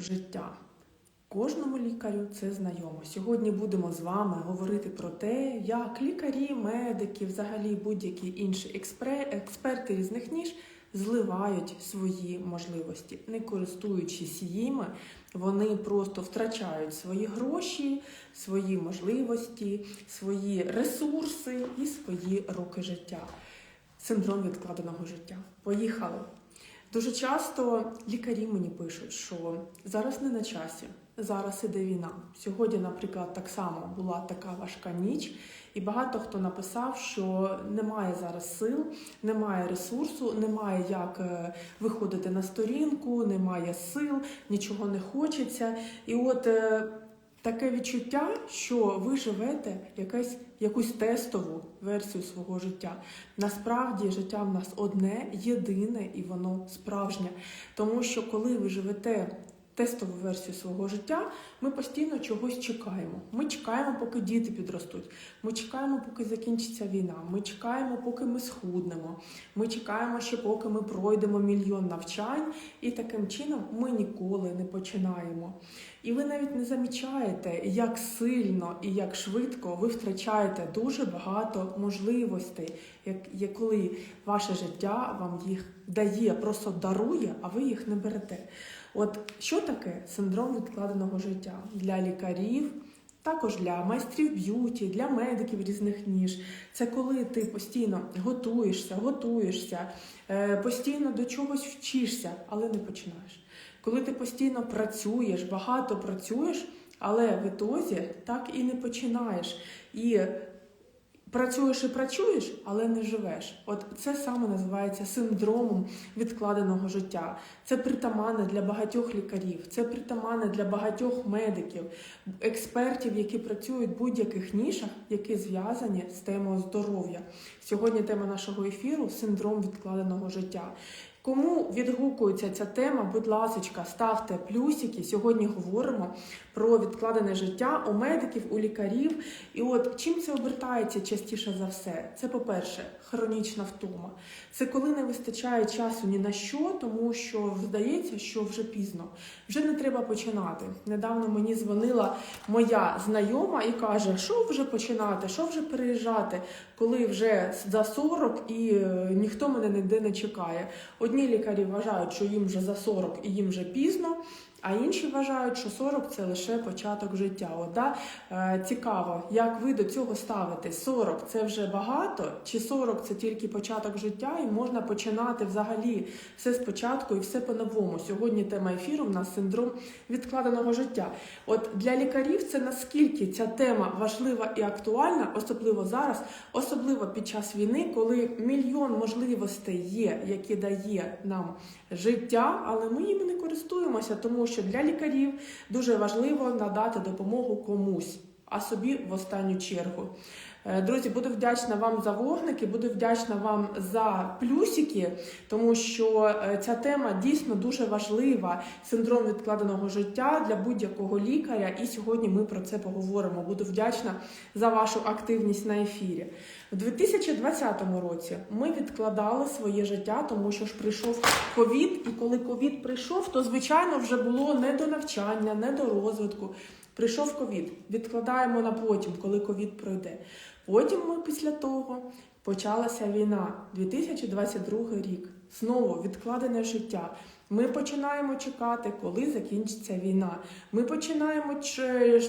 життя. Кожному лікарю це знайомо. Сьогодні будемо з вами говорити про те, як лікарі, медики, взагалі будь-які інші експре- експерти різних ніж зливають свої можливості. Не користуючись їми, вони просто втрачають свої гроші, свої можливості, свої ресурси і свої роки життя. Синдром відкладеного життя. Поїхали. Дуже часто лікарі мені пишуть, що зараз не на часі, зараз іде війна. Сьогодні, наприклад, так само була така важка ніч, і багато хто написав, що немає зараз сил, немає ресурсу, немає як е, виходити на сторінку, немає сил, нічого не хочеться. І от е, таке відчуття, що ви живете якась, якусь тестову версію свого життя. Насправді життя в нас одне, єдине і воно справжнє. Тому що коли ви живете тестову версію свого життя, ми постійно чогось чекаємо. Ми чекаємо, поки діти підростуть. Ми чекаємо, поки закінчиться війна. Ми чекаємо, поки ми схуднемо. Ми чекаємо ще, поки ми пройдемо мільйон навчань, і таким чином ми ніколи не починаємо. І ви навіть не замічаєте, як сильно і як швидко ви втрачаєте дуже багато можливостей, як, як коли ваше життя вам їх дає, просто дарує, а ви їх не берете. От що таке синдром відкладеного життя для лікарів? Також для майстрів б'юті, для медиків різних ніж. Це коли ти постійно готуєшся, готуєшся, е, постійно до чогось вчишся, але не починаєш. Коли ти постійно працюєш, багато працюєш, але в ітозі так і не починаєш. І працюєш і працюєш, але не живеш. От це саме називається синдромом відкладеного життя. Це притаманне для багатьох лікарів, це притаманне для багатьох медиків, експертів, які працюють в будь-яких нішах, які зв'язані з темою здоров'я. Сьогодні тема нашого ефіру синдром відкладеного життя. Кому відгукується ця тема, будь ласка, ставте плюсики. Сьогодні говоримо про відкладене життя у медиків, у лікарів. І от чим це обертається частіше за все? Це, по-перше, хронічна втома. Це коли не вистачає часу ні на що, тому що здається, що вже пізно, вже не треба починати. Недавно мені дзвонила моя знайома і каже, що вже починати, що вже переїжджати, коли вже за 40 і е, ніхто мене ніде не чекає. Одні лікарі вважають, що їм вже за 40 і їм вже пізно. А інші вважають, що 40 це лише початок життя. От, да? е, цікаво, як ви до цього ставитесь? 40 це вже багато, чи 40 це тільки початок життя, і можна починати взагалі все спочатку і все по-новому. Сьогодні тема ефіру в нас синдром відкладеного життя. От для лікарів це наскільки ця тема важлива і актуальна, особливо зараз, особливо під час війни, коли мільйон можливостей є, які дає нам життя, але ми їми не користуємося, тому що для лікарів дуже важливо надати допомогу комусь, а собі в останню чергу. Е, Друзі, буду вдячна вам за вогники, буду вдячна вам за плюсики, тому що е, ця тема дійсно дуже важлива. Синдром відкладеного життя для будь-якого лікаря. І сьогодні ми про це поговоримо. Буду вдячна за вашу активність на ефірі. У 2020 році ми відкладали своє життя, тому що ж прийшов ковід, і коли ковід прийшов, то звичайно вже було не до навчання, не до розвитку. Прийшов ковід, відкладаємо на потім, коли ковід пройде. Потім ми після того почалася війна, 2022 рік. Знову відкладене життя. Ми починаємо чекати, коли закінчиться війна. Ми починаємо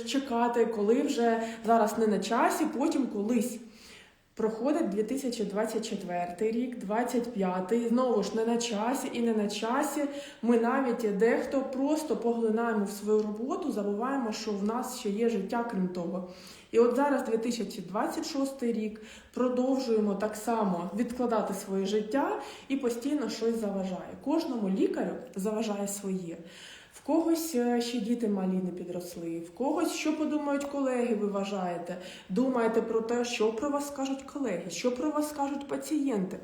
чекати, коли вже зараз не на часі, потім колись. Проходить 2024 рік, 25-й, знову ж не на часі і не на часі. Ми навіть дехто просто поглинаємо в свою роботу, забуваємо, що в нас ще є життя, крім того. І от зараз 2026 рік продовжуємо так само відкладати своє життя і постійно щось заважає. Кожному лікарю заважає своє. В когось е, ще діти малі не підросли, в когось що подумають колеги, ви вважаєте. Думаєте про те, що про вас скажуть колеги, що про вас скажуть пацієнти.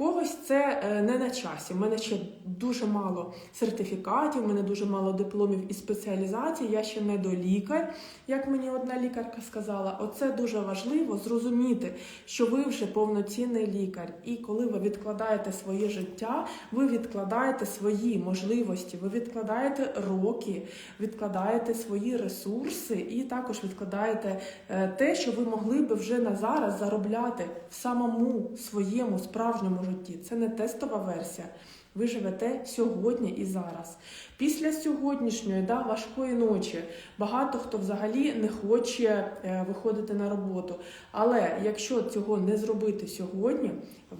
Когось це е, не на часі. У мене ще дуже мало сертифікатів, у мене дуже мало дипломів і спеціалізацій. Я ще не до лікар, як мені одна лікарка сказала. Оце дуже важливо зрозуміти, що ви вже повноцінний лікар. І коли ви відкладаєте своє життя, ви відкладаєте свої можливості, ви відкладаєте роки, відкладаєте свої ресурси і також відкладаєте е, те, що ви могли би вже на зараз заробляти в самому своєму справжньому житті. Це не тестова версія. Ви живете сьогодні і зараз. Після сьогоднішньої да, важкої ночі багато хто взагалі не хоче е, виходити на роботу. Але якщо цього не зробити сьогодні,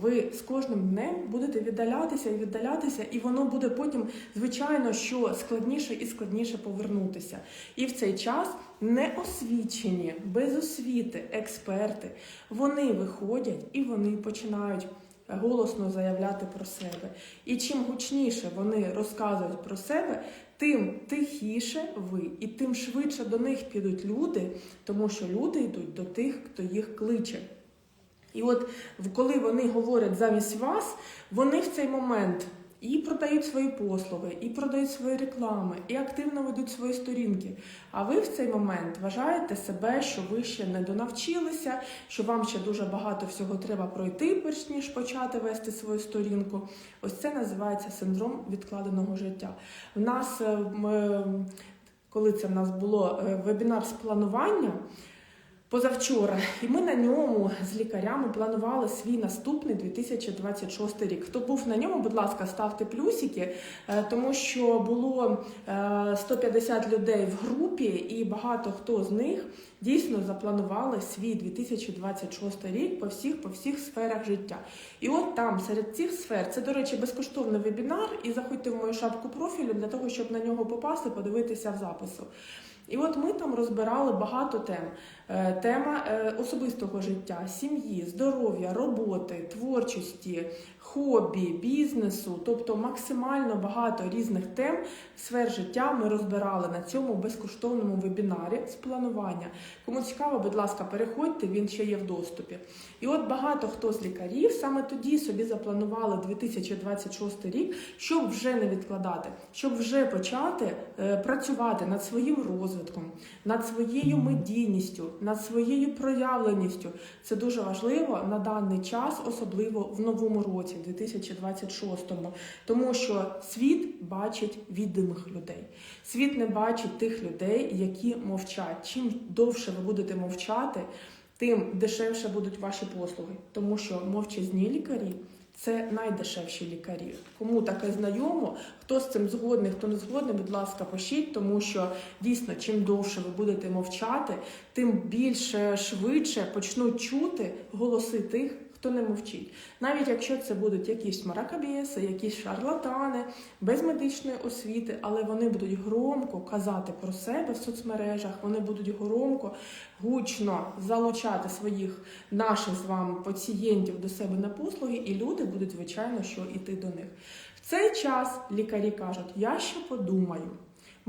ви з кожним днем будете віддалятися і віддалятися, і воно буде потім, звичайно, що складніше і складніше повернутися. І в цей час неосвічені, без освіти, експерти, вони виходять і вони починають голосно заявляти про себе. І чим гучніше вони розказують про себе, тим тихіше ви, і тим швидше до них підуть люди, тому що люди йдуть до тих, хто їх кличе. І от коли вони говорять замість вас, вони в цей момент і продають свої послуги, і продають свої реклами, і активно ведуть свої сторінки. А ви в цей момент вважаєте себе, що ви ще не донавчилися, що вам ще дуже багато всього треба пройти, перш ніж почати вести свою сторінку. Ось це називається синдром відкладеного життя. В нас, е, ми, коли це в нас було е, вебінар з планування. Позавчора, і ми на ньому з лікарями планували свій наступний 2026 рік. Хто був на ньому, будь ласка, ставте плюсики, е, тому що було е, 150 людей в групі, і багато хто з них дійсно запланували свій 2026 рік по всіх по всіх сферах життя. І от там, серед цих сфер, це, до речі, безкоштовний вебінар. І заходьте в мою шапку профілю для того, щоб на нього попасти, подивитися в запису. І от ми там розбирали багато тем: Е, тема е, особистого життя, сім'ї, здоров'я, роботи, творчості, хобі, бізнесу, тобто максимально багато різних тем сфер життя ми розбирали на цьому безкоштовному вебінарі з планування. Кому цікаво, будь ласка, переходьте, він ще є в доступі. І от багато хто з лікарів саме тоді собі запланували 2026 рік, щоб вже не відкладати, щоб вже почати е, працювати над своїм розвитком, над своєю медійністю, над своєю проявленістю. Це дуже важливо на даний час, особливо в новому році, 2026-му, тому що світ бачить відомих людей. Світ не бачить тих людей, які мовчать. Чим довше ви будете мовчати, тим дешевше будуть ваші послуги, тому що мовчазні лікарі. Це найдешевші лікарі. Кому таке знайомо, хто з цим згодний, хто не згодний, будь ласка, пишіть, тому що дійсно, чим довше ви будете мовчати, тим більше швидше почнуть чути голоси тих, хто не мовчить. Навіть якщо це будуть якісь маракабєси, якісь шарлатани, без медичної освіти, але вони будуть громко казати про себе в соцмережах, вони будуть громко, гучно залучати своїх наших з вами пацієнтів до себе на послуги, і люди будуть, звичайно, що йти до них. В цей час лікарі кажуть: я ще подумаю.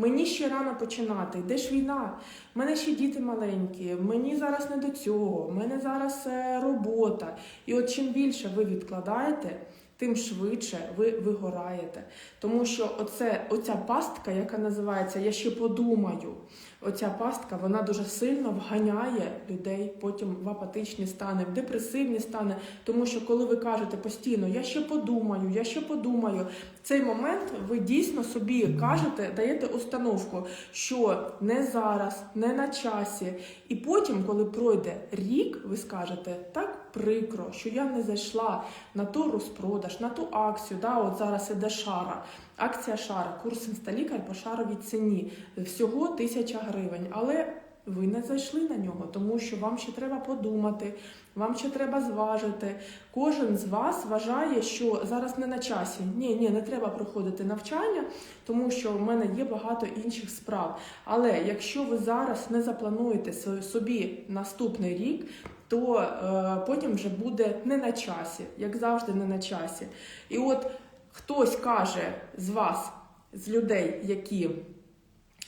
Мені ще рано починати, де ж війна? У мене ще діти маленькі, мені зараз не до цього, в мене зараз е, робота. І от чим більше ви відкладаєте, тим швидше ви вигораєте. Тому що оце, оця пастка, яка називається Я ще подумаю, оця пастка вона дуже сильно вганяє людей потім в апатичні стани, в депресивні стани. Тому що коли ви кажете постійно Я ще подумаю, я ще подумаю, в цей момент ви дійсно собі кажете, даєте установку, що не зараз, не на часі. І потім, коли пройде рік, ви скажете так прикро, що я не зайшла на ту розпродаж, на ту акцію. Да, От зараз іде шара. Акція шара, курс інсталікар по шаровій ціні. Всього тисяча гривень. Але ви не зайшли на нього, тому що вам ще треба подумати, вам ще треба зважити. Кожен з вас вважає, що зараз не на часі. Ні, ні, не треба проходити навчання, тому що в мене є багато інших справ. Але якщо ви зараз не заплануєте собі наступний рік, то е, потім вже буде не на часі, як завжди, не на часі. І от хтось каже з вас, з людей, які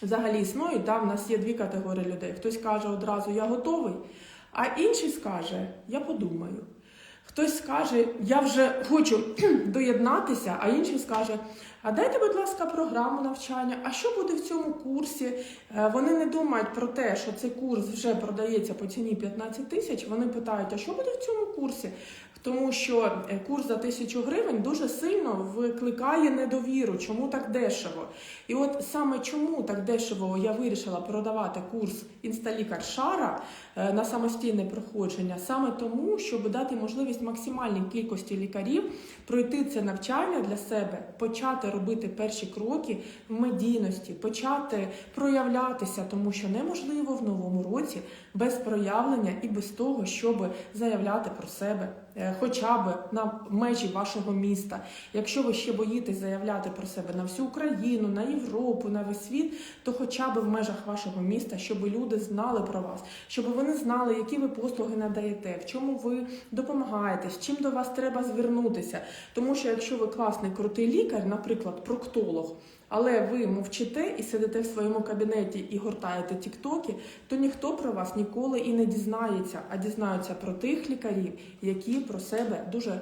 взагалі існують, да, в нас є дві категорії людей. Хтось каже одразу Я готовий, а інший скаже Я подумаю. Хтось скаже, я вже хочу доєднатися, а інший скаже, а дайте, будь ласка, програму навчання. А що буде в цьому курсі? Е, Вони не думають про те, що цей курс вже продається по ціні 15 тисяч. Вони питають, а що буде в цьому курсі? Тому що е, курс за тисячу гривень дуже сильно викликає недовіру. Чому так дешево? І от саме чому так дешево я вирішила продавати курс інсталікар Шара е, на самостійне проходження, саме тому, щоб дати можливість максимальній кількості лікарів пройти це навчання для себе, почати робити перші кроки в медійності, почати проявлятися, тому що неможливо в новому році без проявлення і без того, щоб заявляти про себе, хоча б на межі вашого міста. Якщо ви ще боїтесь заявляти про себе на всю Україну, на Європу, на весь світ, то хоча б в межах вашого міста, щоб люди знали про вас, щоб вони знали, які ви послуги надаєте, в чому ви допомагаєте, з чим до вас треба звернутися. Тому що якщо ви класний крутий лікар, наприклад, проктолог. Але ви мовчите і сидите в своєму кабінеті і гортаєте тіктоки, то ніхто про вас ніколи і не дізнається, а дізнаються про тих лікарів, які про себе дуже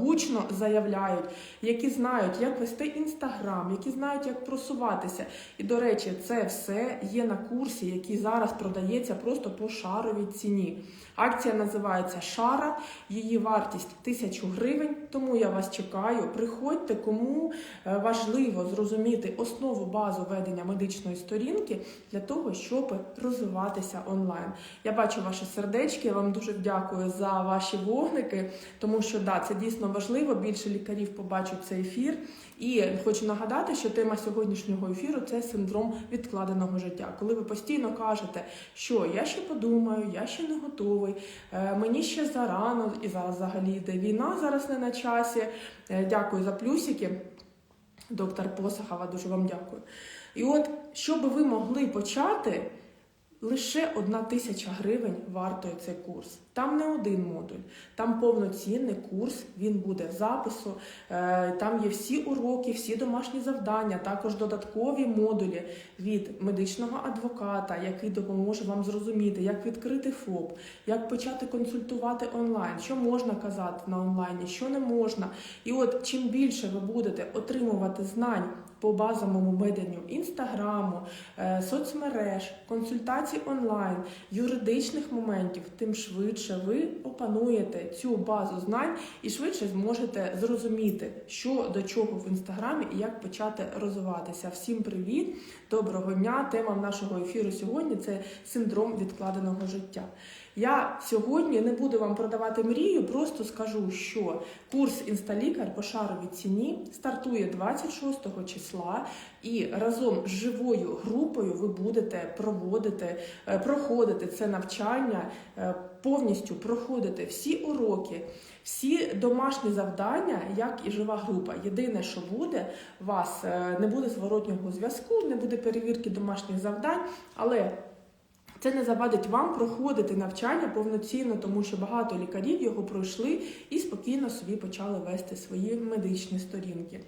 гучно заявляють, які знають, як вести інстаграм, які знають, як просуватися. І до речі, це все є на курсі, який зараз продається просто по шаровій ціні. Акція називається Шара, її вартість 1000 гривень. Тому я вас чекаю. Приходьте, кому е, важливо зрозуміти основу базу ведення медичної сторінки для того, щоб розвиватися онлайн. Я бачу ваші сердечки. Я вам дуже дякую за ваші вогники, тому що да, це дійсно важливо. Більше лікарів побачать цей ефір. І хочу нагадати, що тема сьогоднішнього ефіру це синдром відкладеного життя. Коли ви постійно кажете, що я ще подумаю, я ще не готовий, е, мені ще зарано, і зараз взагалі йде війна, зараз не на часі. Е, Дякую за плюсики. Доктор Посахова, дуже вам дякую. І от, щоб ви могли почати, лише одна тисяча гривень вартує цей курс. Там не один модуль, там повноцінний курс, він буде запису, е, там є всі уроки, всі домашні завдання, також додаткові модулі від медичного адвоката, який допоможе вам зрозуміти, як відкрити ФОП, як почати консультувати онлайн, що можна казати на онлайні, що не можна. І от чим більше ви будете отримувати знань по базовому веденню інстаграму, е, соцмереж, консультацій онлайн, юридичних моментів, тим швидше ви опануєте цю базу знань і швидше зможете зрозуміти, що до чого в інстаграмі і як почати розвиватися. Всім привіт, доброго дня! Тема нашого ефіру сьогодні це синдром відкладеного життя. Я сьогодні не буду вам продавати мрію, просто скажу, що курс інсталікар по шаровій ціні стартує 26 числа, і разом з живою групою ви будете проводити, е, проходити це навчання, е, повністю проходити всі уроки. Всі домашні завдання, як і жива група. Єдине, що буде, у вас е, не буде зворотнього зв'язку, не буде перевірки домашніх завдань, але це не завадить вам проходити навчання повноцінно, тому що багато лікарів його пройшли і спокійно собі почали вести свої медичні сторінки.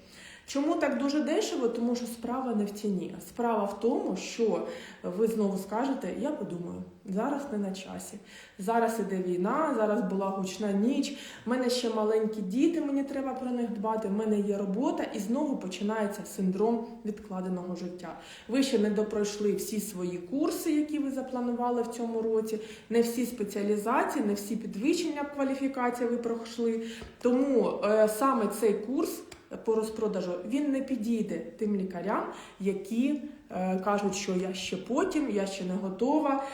Чому так дуже дешево? Тому що справа не в ціні. Справа в тому, що ви знову скажете, я подумаю, зараз не на часі. Зараз іде війна, зараз була гучна ніч. в мене ще маленькі діти, мені треба про них дбати. в мене є робота, і знову починається синдром відкладеного життя. Ви ще не допройшли всі свої курси, які ви запланували в цьому році, не всі спеціалізації, не всі підвищення кваліфікації ви пройшли. Тому е, саме цей курс по розпродажу він не підійде тим лікарям, які е, кажуть, що я ще потім, я ще не готова,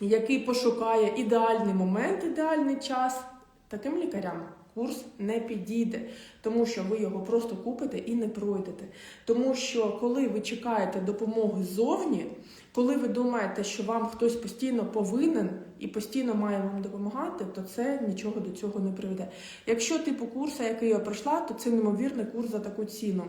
який пошукає ідеальний момент, ідеальний час. Таким лікарям курс не підійде, тому що ви його просто купите і не пройдете. Тому що коли ви чекаєте допомоги ззовні, коли ви думаєте, що вам хтось постійно повинен і постійно має вам допомагати, то це нічого до цього не приведе. Якщо типу курсу, який я пройшла, то це неймовірний курс за таку ціну.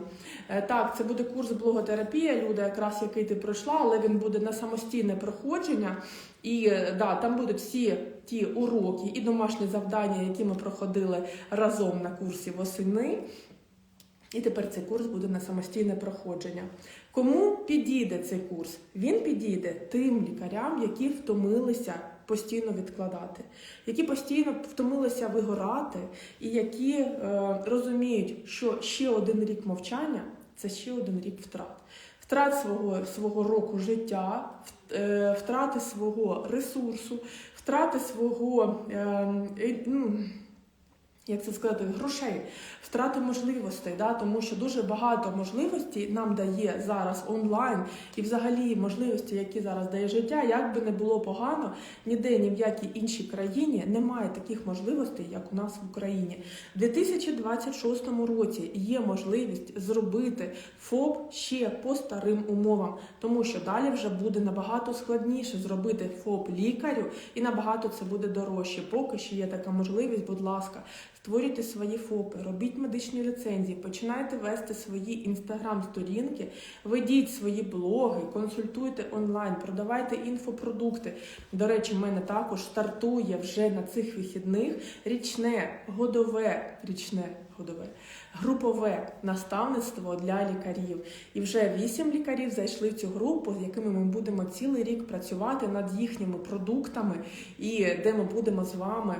Е, Так, це буде курс блоготерапія, люди, якраз який ти пройшла, але він буде на самостійне проходження. І е, да, там будуть всі ті уроки і домашні завдання, які ми проходили разом на курсі восени. І тепер цей курс буде на самостійне проходження. Кому підійде цей курс? Він підійде тим лікарям, які втомилися постійно відкладати, які постійно втомилися вигорати, і які е, розуміють, що ще один рік мовчання це ще один рік втрат. Втрат свого, свого року життя, е, втрати свого ресурсу, втрати свого е, е, як це сказати, грошей, втрати можливостей, да? тому що дуже багато можливостей нам дає зараз онлайн і взагалі можливості, які зараз дає життя, як би не було погано, ніде ні в якій іншій країні немає таких можливостей, як у нас в Україні. У 2026 році є можливість зробити ФОП ще по старим умовам, тому що далі вже буде набагато складніше зробити ФОП лікарю і набагато це буде дорожче. Поки що є така можливість, будь ласка. Створюйте свої ФОПи, робіть медичні ліцензії, починайте вести свої інстаграм-сторінки, ведіть свої блоги, консультуйте онлайн, продавайте інфопродукти. До речі, в мене також стартує вже на цих вихідних річне, годове, річне, годове, групове наставництво для лікарів. І вже вісім лікарів зайшли в цю групу, з якими ми будемо цілий рік працювати над їхніми продуктами, і де ми будемо з вами.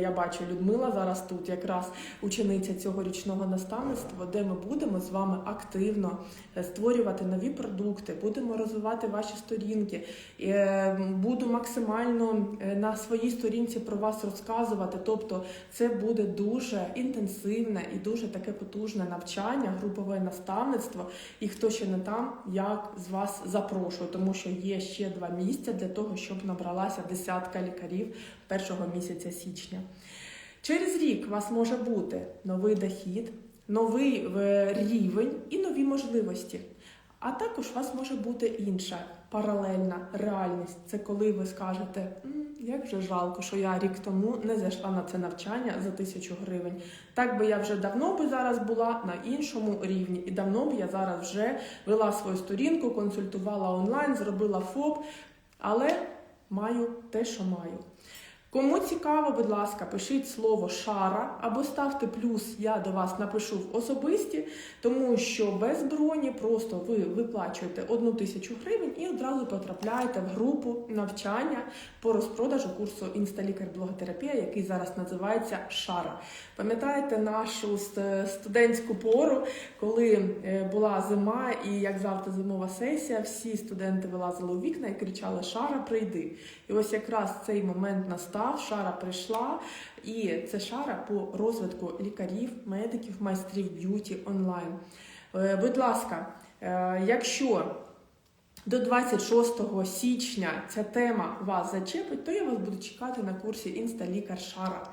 Я бачу, Людмила зараз тут якраз учениця цього річного наставництва, де ми будемо з вами активно е, створювати нові продукти, будемо розвивати ваші сторінки. Е, Буду максимально е, на своїй сторінці про вас розказувати. Тобто, це буде дуже інтенсивне і дуже таке потужне навчання, групове наставництво. І хто ще не там, я з вас запрошую, тому що є ще два місця для того, щоб набралася десятка лікарів першого місяця січня. Через рік у вас може бути новий дохід, новий е, рівень і нові можливості. А також у вас може бути інша паралельна реальність. Це коли ви скажете, як же жалко, що я рік тому не зайшла на це навчання за тисячу гривень. Так би я вже давно би зараз була на іншому рівні, і давно б я зараз вже вела свою сторінку, консультувала онлайн, зробила ФОП, але маю те, що маю. Кому цікаво, будь ласка, пишіть слово шара або ставте плюс, я до вас напишу в особисті, тому що без броні просто ви виплачуєте одну тисячу гривень і одразу потрапляєте в групу навчання по розпродажу курсу інсталікар-блоготерапія, який зараз називається Шара. Пам'ятаєте нашу студентську пору, коли е, була зима і як завтра зимова сесія, всі студенти вилазили у вікна і кричали Шара, прийди. І ось якраз цей момент настав, шара прийшла, і це шара по розвитку лікарів, медиків, майстрів б'юті онлайн. Е, Будь ласка, е, якщо до 26 січня ця тема вас зачепить, то я вас буду чекати на курсі Інсталікар Шара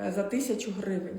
е, за тисячу гривень.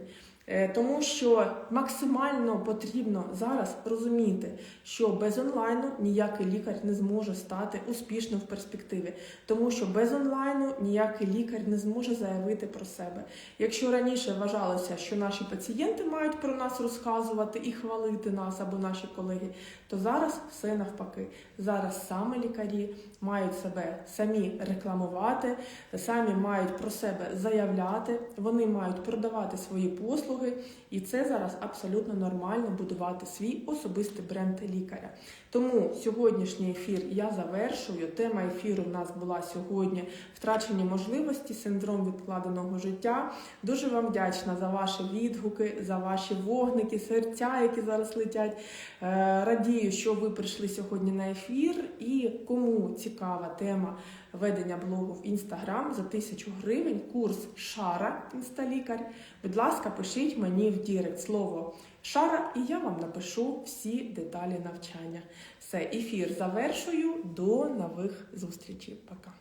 Е, Тому що максимально потрібно зараз розуміти, що без онлайну ніякий лікар не зможе стати успішним в перспективі, тому що без онлайну ніякий лікар не зможе заявити про себе. Якщо раніше вважалося, що наші пацієнти мають про нас розказувати і хвалити нас або наші колеги, то зараз все навпаки. Зараз саме лікарі мають себе самі рекламувати, самі мають про себе заявляти, вони мають продавати свої послуги, і це зараз абсолютно нормально будувати свій особистий бренд лікаря. Тому сьогоднішній ефір я завершую. Тема ефіру в нас була сьогодні втрачені можливості, синдром відкладеного життя. Дуже вам вдячна за ваші відгуки, за ваші вогники, серця, які зараз летять. Е, Радію, що ви прийшли сьогодні на ефір. І кому цікава тема ведення блогу в інстаграм за тисячу гривень, курс Шара інсталікар. Будь ласка, пишіть мені в дірект слово Шара, і я вам напишу всі деталі навчання. Все, ефір завершую. До нових зустрічей. Пока.